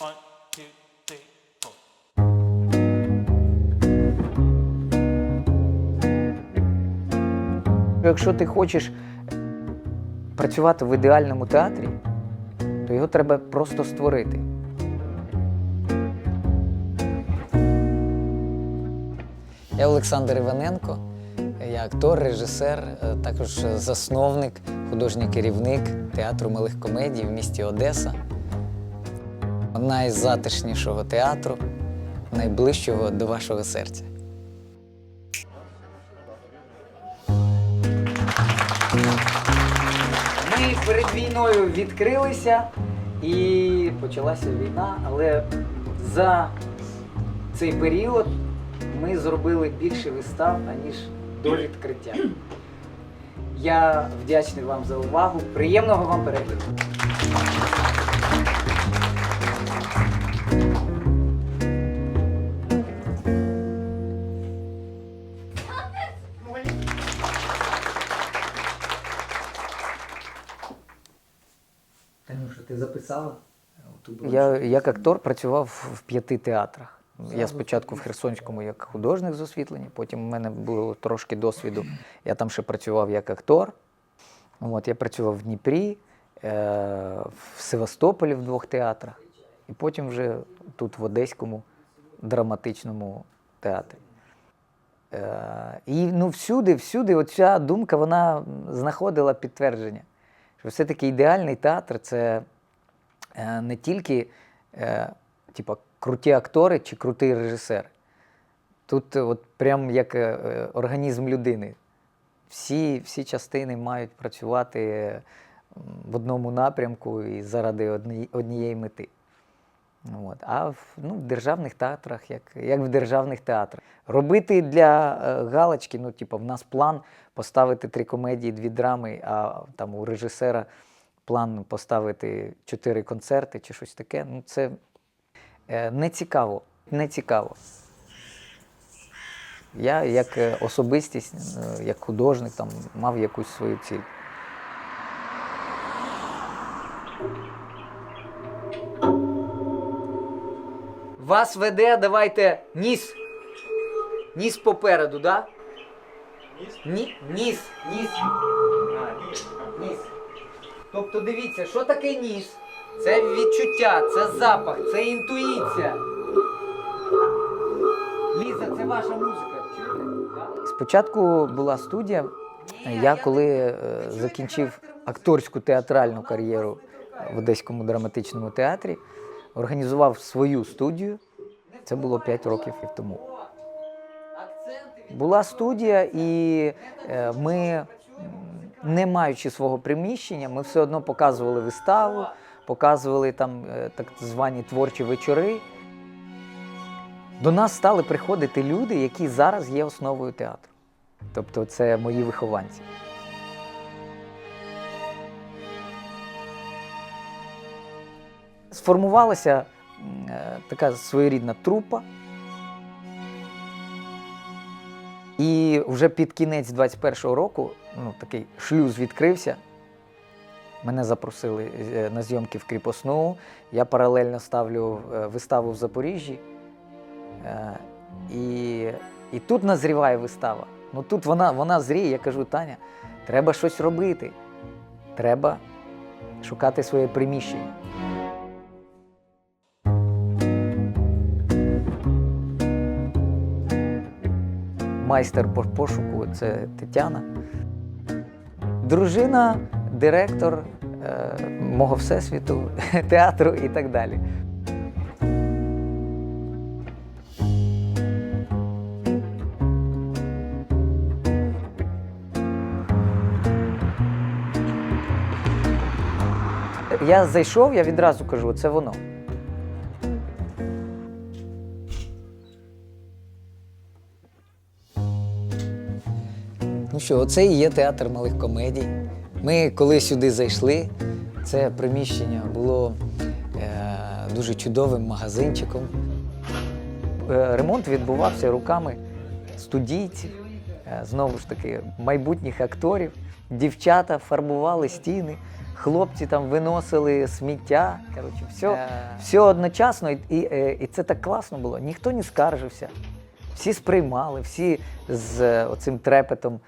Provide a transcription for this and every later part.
One, two, three, four. Якщо ти хочеш працювати в ідеальному театрі, то його треба просто створити. Я Олександр Іваненко, я актор, режисер, е, також засновник, художній керівник театру малих комедій в місті Одеса. Найзатишнішого театру, найближчого до вашого серця. Ми перед війною відкрилися і почалася війна, але за цей період ми зробили більше вистав, аніж до відкриття. Я вдячний вам за увагу. Приємного вам перегляду. Ти записала? Я як актор працював в п'яти театрах. Я спочатку в Херсонському як художник з освітлення, потім у мене було трошки досвіду. Я там ще працював як актор. От, я працював в Дніпрі, е, в Севастополі в двох театрах, і потім вже тут, в Одеському драматичному театрі. Е, і ну, всюди, всюди оця думка вона знаходила підтвердження. Що все-таки ідеальний театр це не тільки е, типа, круті актори чи крутий режисер. Тут е, от прям як е, е, організм людини. Всі, всі частини мають працювати е, в одному напрямку і заради одні- однієї мети. От. А в, ну, в державних театрах, як, як в державних театрах. Робити для е, галочки, ну, типу, в нас план поставити три комедії, дві драми, а там у режисера план поставити чотири концерти чи щось таке. Ну, це е, не цікаво. Не цікаво. Я як е, особистість, е, як художник, там, мав якусь свою ціль. Вас веде, давайте ніс. Ніс попереду, да? Ніс? Ні, ніс, ніс. Ніс. Тобто дивіться, що таке ніс? Це відчуття, це запах, це інтуїція. Ліза, це ваша музика. Чуєте? Спочатку була студія. Я коли е, закінчив акторську театральну кар'єру в Одеському драматичному театрі, організував свою студію. Це було 5 років тому. Була студія, і е, ми, не маючи свого приміщення, ми все одно показували виставу, показували там е, так звані творчі вечори. До нас стали приходити люди, які зараз є основою театру. Тобто це мої вихованці. Сформувалася е, така своєрідна трупа. І вже під кінець 21-го року ну, такий шлюз відкрився. Мене запросили е, на зйомки в кріпосну. Я паралельно ставлю е, виставу в Запоріжжі. Е, І, і тут назріває вистава. Ну тут вона, вона зріє, я кажу, Таня, треба щось робити. Треба шукати своє приміщення. Майстер по пошуку це Тетяна. Дружина, директор е, мого всесвіту, театру і так далі. Я зайшов, я відразу кажу, це воно. Ну що, оце і є театр малих комедій. Ми коли сюди зайшли, це приміщення було е, дуже чудовим магазинчиком. Е, ремонт відбувався руками студійців, е, знову ж таки, майбутніх акторів. Дівчата фарбували стіни, хлопці там виносили сміття. Коротше, все, все одночасно, і, і, е, і це так класно було. Ніхто не скаржився. Всі сприймали, всі з оцим трепетом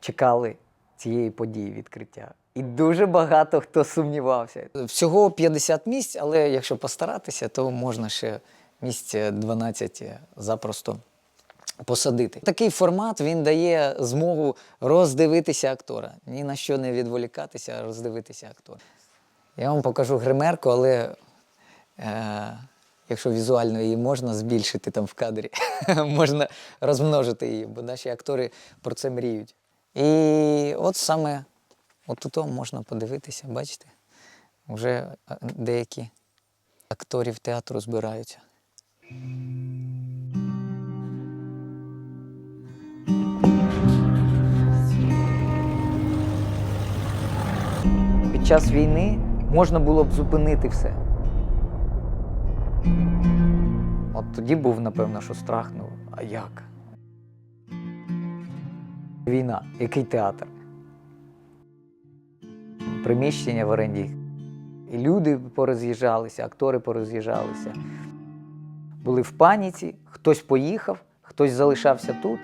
чекали цієї події відкриття. І дуже багато хто сумнівався. Всього 50 місць, але якщо постаратися, то можна ще місць 12 запросто посадити. Такий формат він дає змогу роздивитися актора. Ні на що не відволікатися, а роздивитися актора. Я вам покажу гримерку, але е, якщо візуально її можна збільшити там в кадрі, можна розмножити її, бо наші актори про це мріють. І от саме от тут можна подивитися, бачите? Вже е, деякі акторів театру збираються. Під час війни можна було б зупинити все. Тоді був, напевно, що страх, ну, а як? Війна, який театр? Приміщення в оренді. І люди пороз'їжджалися, актори пороз'їжджалися. Були в паніці, хтось поїхав, хтось залишався тут.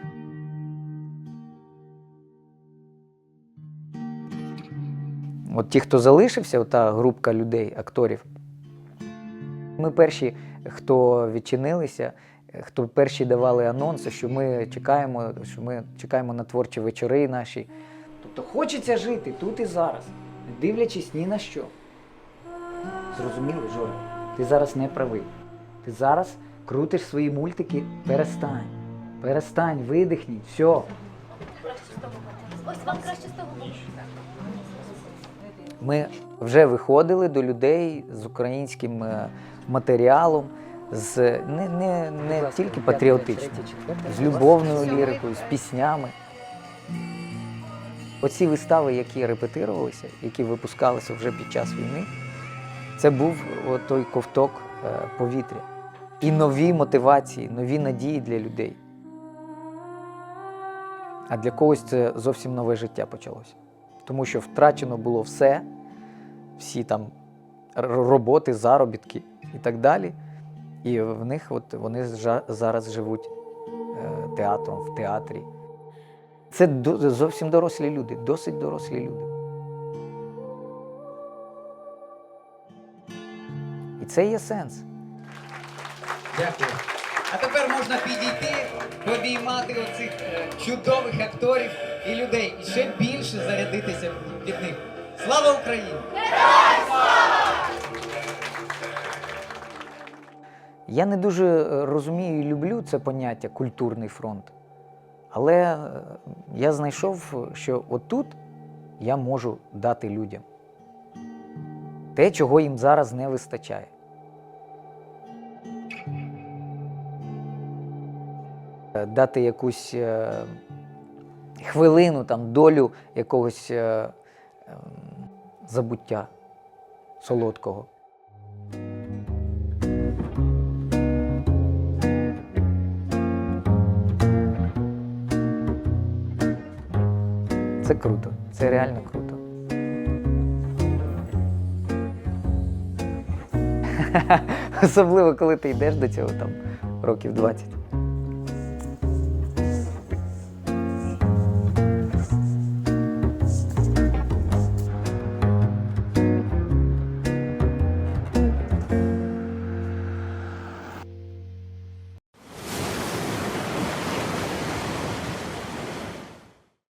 От ті, хто залишився, та групка людей, акторів, ми перші, хто відчинилися, хто перші давали анонси, що ми чекаємо, що ми чекаємо на творчі вечори наші. Тобто хочеться жити тут і зараз, не дивлячись ні на що. Зрозуміли, Жора? Ти зараз не правий. Ти зараз крутиш свої мультики, перестань. Перестань, видихніть, все. Ось вам краще з того. Ми вже виходили до людей з українським е, матеріалом, з не, не, не тільки патріотичним, з любовною лірикою, з піснями. Оці вистави, які репетирувалися, які випускалися вже під час війни, це був той ковток е, повітря. І нові мотивації, нові надії для людей. А для когось це зовсім нове життя почалося. Тому що втрачено було все, всі там роботи, заробітки і так далі. І в них от вони зараз живуть е, театром, в театрі. Це зовсім дорослі люди, досить дорослі люди. І це є сенс. Дякую. А тепер можна підійти, обіймати оцих е, чудових акторів і людей і ще більше зарядитися від них. Слава Україні! Я не дуже розумію і люблю це поняття культурний фронт. Але е, я знайшов, що отут я можу дати людям те, чого їм зараз не вистачає. Е, Дати якусь е, хвилину, там, долю якогось е, ем, забуття солодкого. Це круто, це реально круто. Особливо, коли ти йдеш до цього там років 20.